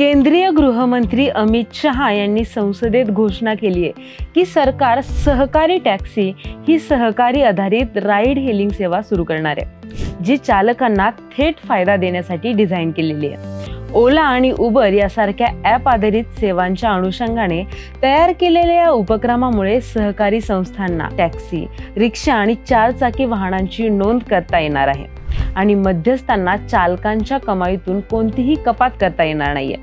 केंद्रीय गृहमंत्री अमित शहा यांनी संसदेत घोषणा केली आहे की सरकार सहकारी टॅक्सी ही सहकारी आधारित राईड हेलिंग सेवा सुरू करणार आहे जी चालकांना थेट फायदा देण्यासाठी डिझाईन केलेली आहे. ओला आणि उबर यासारख्या ॲप आधारित सेवांच्या अनुषंगाने तयार केलेल्या या उपक्रमामुळे सहकारी संस्थांना टॅक्सी रिक्षा आणि चारचाकी वाहनांची नोंद करता येणार आहे. आणि मध्यस्थांना चालकांच्या कमाईतून कोणतीही कपात करता येणार नाहीये.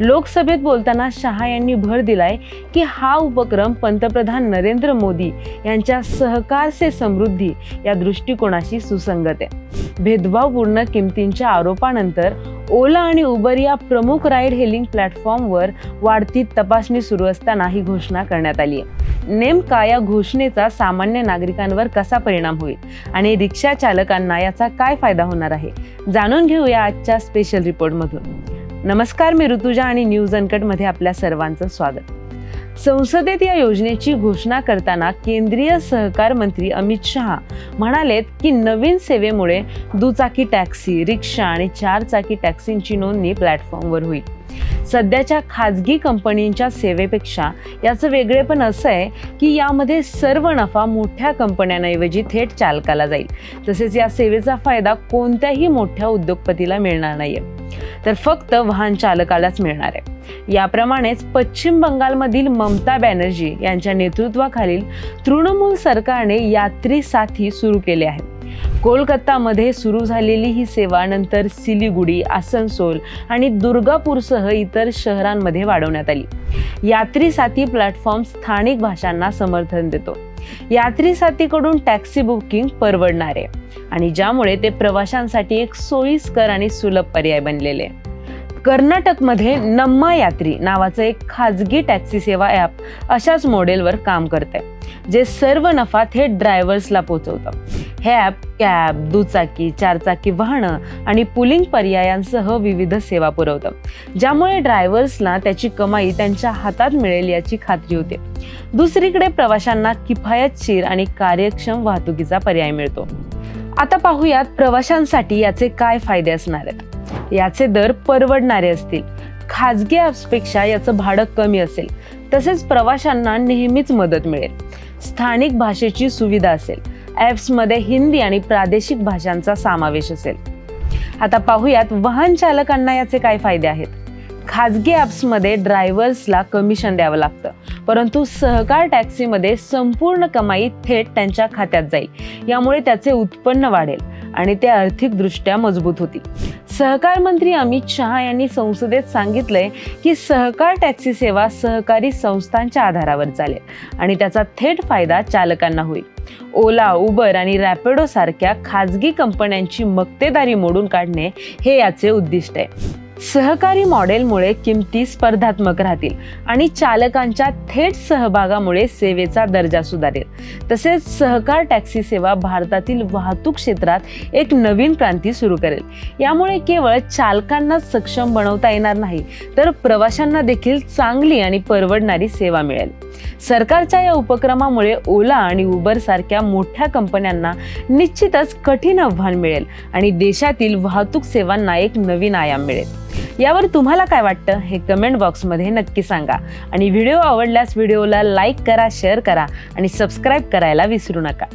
लोकसभेत बोलताना शहा यांनी भर दिलाय की हा उपक्रम पंतप्रधान नरेंद्र मोदी यांच्या सहकार से समृद्धी या दृष्टिकोनाशी सुसंगत आहे. भेदभावपूर्ण किमतींच्या आरोपानंतर ओला आणि उबर या प्रमुख राईड हेलिंग प्लॅटफॉर्मवर वाढती तपासणी सुरू असताना ही घोषणा करण्यात आली आहे. नेमका या घोषणेचा सामान्य नागरिकांवर कसा परिणाम होईल आणि रिक्षा चालकांना याचा काय फायदा होणार आहे? जाणून घेऊया आजच्या स्पेशल रिपोर्टमधून नमस्कार मी ऋतुजा आणि न्यूज अनकटमध्ये आपल्या सर्वांचं स्वागत. संसदेत या योजनेची घोषणा करताना केंद्रीय सहकार मंत्री अमित शहा म्हणालेत की नवीन सेवेमुळे दुचाकी टॅक्सी रिक्षा आणि चारचाकी टॅक्सींची नोंदणी प्लॅटफॉर्मवर होईल. सध्याच्या खाजगी कंपनींच्या सेवेपेक्षा याचं वेगळेपण असं आहे की यामध्ये सर्व नफा मोठ्या कंपन्यांऐवजी थेट चालकाला जाईल. तसेच या सेवेचा फायदा कोणत्याही मोठ्या उद्योगपतीला मिळणार नाहीये. तर फक्त वाहन चालकालाच मिळणार आहे. याप्रमाणेच पश्चिम बंगालमधील ममता बॅनर्जी यांच्या नेतृत्वाखालील तृणमूल सरकारने यात्री साथी सुरू केले आहेत. कोलकातामध्ये सुरू झालेली ही सेवा नंतर सिलिगुडी आसनसोल आणि दुर्गापूरसह इतर शहरांमध्ये वाढवण्यात आली. यात्री साथी प्लॅटफॉर्म स्थानिक भाषांना समर्थन देतो. यात्री साथीकडून टॅक्सी बुकिंग परवडणार आहे आणि ज्यामुळे ते प्रवाशांसाठी एक सोयीस्कर आणि सुलभ पर्याय बनलेले. आहे कर्नाटकमध्ये नम्मा यात्री नावाचं एक खाजगी टॅक्सी सेवा ॲप अशाच मॉडेलवर काम करते जे सर्व नफा थेट ड्रायव्हर्सला पोचवतं. हे ॲप कॅब दुचाकी चारचाकी वाहनं आणि पुलिंग पर्यायांसह विविध सेवा पुरवतं ज्यामुळे ड्रायव्हर्सला त्याची कमाई त्यांच्या हातात मिळेल याची खात्री होते. दुसरीकडे प्रवाशांना किफायतशीर आणि कार्यक्षम वाहतुकीचा पर्याय मिळतो. आता पाहूयात प्रवाशांसाठी याचे काय फायदे असणार आहेत. याचे दर परवडणारे असतील. खाजगी ॲप्सपेक्षा याचं भाडं कमी असेल. तसेच प्रवाशांना नेहमीच मदत मिळेल. स्थानिक भाषेची सुविधा असेल. ॲप्समध्ये हिंदी आणि प्रादेशिक भाषांचा समावेश असेल. आता पाहूयात वाहन चालकांना याचे काय फायदे आहेत? खाजगी ॲप्समध्ये ड्रायव्हर्सला कमिशन द्यावं लागतं. परंतु सहकार टॅक्सीमध्ये संपूर्ण कमाई थेट त्यांच्या खात्यात जाईल. यामुळे त्याचे उत्पन्न वाढेल. आणि ते आर्थिकदृष्ट्या मजबूत होती. सहकार मंत्री अमित शहा यांनी संसदेत सांगितलंय की सहकार टॅक्सी सेवा सहकारी संस्थांच्या आधारावर चालेल आणि त्याचा थेट फायदा चालकांना होईल. ओला उबर आणि रॅपिडो सारख्या खाजगी कंपन्यांची मक्तेदारी मोडून काढणे हे याचे उद्दिष्ट आहे. सहकारी मॉडेलमुळे किमती स्पर्धात्मक राहतील आणि चालकांच्या थेट सहभागामुळे सेवेचा दर्जा सुधारेल. तसेच सहकार टॅक्सी सेवा भारतातील वाहतूक क्षेत्रात एक नवीन क्रांती सुरू करेल. यामुळे केवळ चालकांना सक्षम बनवता येणार नाही तर प्रवाशांना देखील चांगली आणि परवडणारी सेवा मिळेल. सरकारच्या या उपक्रमामुळे ओला आणि उबर सारख्या मोठ्या कंपन्यांना निश्चितच कठीण आव्हान मिळेल आणि देशातील वाहतूक सेवांना एक नवीन आयाम मिळेल. यावर तुम्हाला काय वाटतं हे कमेंट बॉक्समध्ये नक्की सांगा. आणि व्हिडिओ आवडल्यास व्हिडिओला लाईक करा शेअर करा आणि सबस्क्राईब करायला विसरू नका.